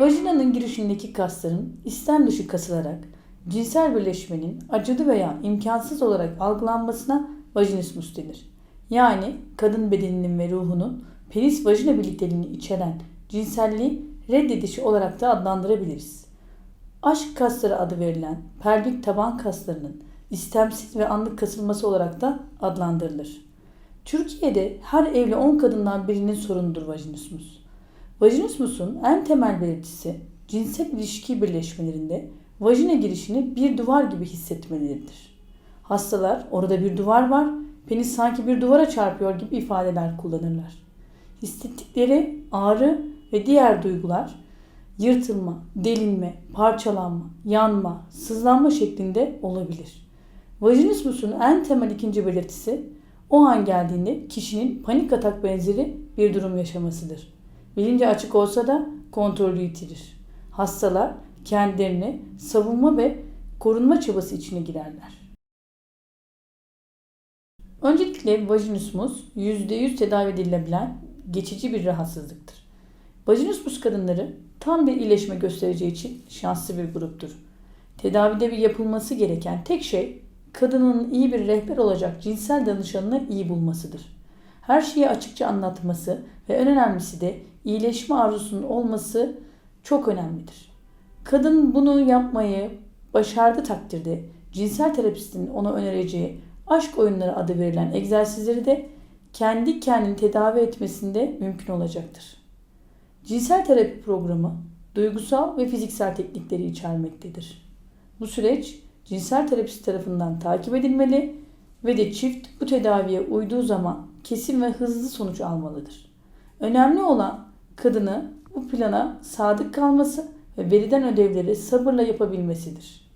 Vajinanın girişindeki kasların istem dışı kasılarak cinsel birleşmenin acılı veya imkansız olarak algılanmasına vajinismus denir. Yani kadın bedeninin ve ruhunun penis vajina birlikteliğini içeren cinselliği reddedişi olarak da adlandırabiliriz. Aşk kasları adı verilen pelvik taban kaslarının istemsiz ve anlık kasılması olarak da adlandırılır. Türkiye'de her evli 10 kadından birinin sorunudur vajinismus. Vajinismusun en temel belirtisi cinsel ilişki birleşmelerinde vajina girişini bir duvar gibi hissetmeleridir. Hastalar orada bir duvar var, penis sanki bir duvara çarpıyor gibi ifadeler kullanırlar. Hissettikleri ağrı ve diğer duygular yırtılma, delinme, parçalanma, yanma, sızlanma şeklinde olabilir. Vajinismusun en temel ikinci belirtisi o an geldiğinde kişinin panik atak benzeri bir durum yaşamasıdır. Bilinci açık olsa da kontrolü yitirir. Hastalar kendilerini savunma ve korunma çabası içine girerler. Öncelikle vajinismus %100 tedavi edilebilen geçici bir rahatsızlıktır. Vajinismus kadınları tam bir iyileşme göstereceği için şanslı bir gruptur. Tedavide bir yapılması gereken tek şey kadının iyi bir rehber olacak cinsel danışanını iyi bulmasıdır. Her şeyi açıkça anlatması ve en önemlisi de iyileşme arzusunun olması çok önemlidir. Kadın bunu yapmayı başardığı takdirde cinsel terapistin ona önereceği aşk oyunları adı verilen egzersizleri de kendi kendini tedavi etmesinde mümkün olacaktır. Cinsel terapi programı duygusal ve fiziksel teknikleri içermektedir. Bu süreç cinsel terapist tarafından takip edilmeli ve de çift bu tedaviye uyduğu zaman kesin ve hızlı sonuç almalıdır. Önemli olan kadını bu plana sadık kalması ve verilen ödevleri sabırla yapabilmesidir.